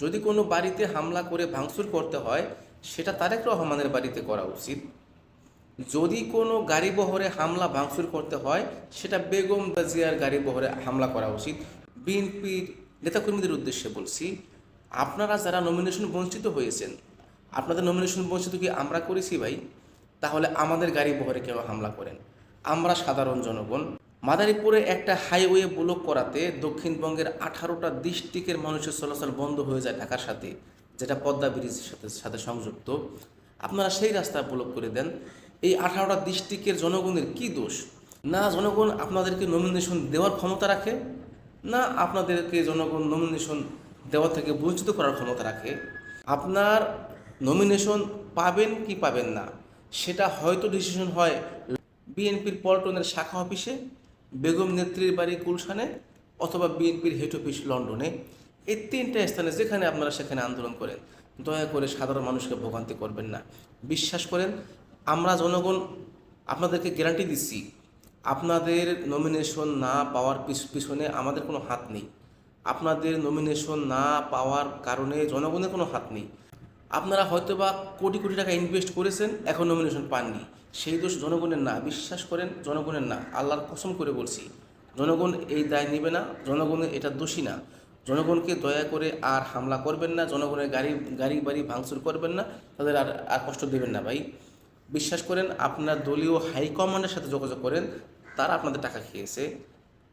যদি কোনো বাড়িতে হামলা করে ভাঙচুর করতে হয়, সেটা তারেক রহমানের বাড়িতে করা উচিত। যদি কোনো গাড়ি বহরে হামলা ভাঙচুর করতে হয়, সেটা বেগম বাজিয়ার গাড়ি বহরে হামলা করা উচিত। বিএনপির নেতাকর্মীদের উদ্দেশ্যে বলছি, আপনারা যারা নমিনেশন বঞ্চিত হয়েছেন, আপনাদের নমিনেশন বঞ্চিত কি আমরা করেছি ভাই? তাহলে আমাদের গাড়ি বহরে কেন হামলা করেন। আমরা সাধারণ জনগণ। মাদারীপুরে একটা হাইওয়ে ব্লক করাতে দক্ষিণবঙ্গের আঠারোটা ডিস্ট্রিক্টের মানুষের চলাচল বন্ধ হয়ে যায় ঢাকার সাথে, যেটা পদ্মা ব্রিজের সাথে সাথে সংযুক্ত। আপনারা সেই রাস্তা ব্লক করে দেন। এই আঠারোটা ডিস্ট্রিক্টের জনগণের কি দোষ? না জনগণ আপনাদেরকে নমিনেশন দেওয়ার ক্ষমতা রাখে? না আপনাদেরকে জনগণ নমিনেশন দেওয়া থেকে বঞ্চিত করার ক্ষমতা রাখে? আপনার নমিনেশন পাবেন কি পাবেন না, সেটা হয়তো ডিসিশন হয় বিএনপির পল্টনের শাখা অফিসে বেগম নেত্রীর বাড়ি গুলশানে অথবা বিএনপির হেড অফিস লন্ডনে, এই তিনটা স্থানে যেখানে আপনারা সেখানে আন্দোলন করেন, দয়া করে সাধারণ মানুষকে ভোগান্তি করবেন না। বিশ্বাস করেন, আমরা জনগণ আপনাদেরকে গ্যারান্টি দিচ্ছি, আপনাদের নমিনেশন না পাওয়ার পিছ- পিছনে আমাদের কোনো হাত নেই। আপনাদের নমিনেশন না পাওয়ার কারণে জনগণের কোনো হাত নেই। আপনারা হয়তো বা কোটি কোটি টাকা ইনভেস্ট করেছেন, এখন নমিনেশন পাননি। সেই দোষ জনগণের না, বিশ্বাস করেন, জনগণের না। আল্লাহর কসম করে বলছি, জনগণ এই দায় নেবে না জনগণের এটা দোষী না। জনগণকে দয়া করে আর হামলা করবেন না, জনগণের গাড়ি গাড়ি বাড়ি ভাঙচুর করবেন না, তাদের আর আর কষ্ট দেবেন না ভাই। বিশ্বাস করেন, আপনার দলীয় হাইকমান্ডের সাথে যোগাযোগ করেন, তারা আপনাদের টাকা খেয়েছে,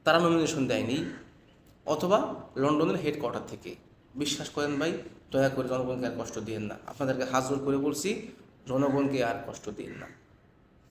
তারা নমিনেশন দেয়নি, অথবা লন্ডনের হেডকোয়ার্টার থেকে। বিশ্বাস করেন ভাই, দয়া করে জনগণকে আর কষ্ট দিয়েন না। আপনাদেরকে হাজর করে বলছি, জনগণকে আর কষ্ট দিন না।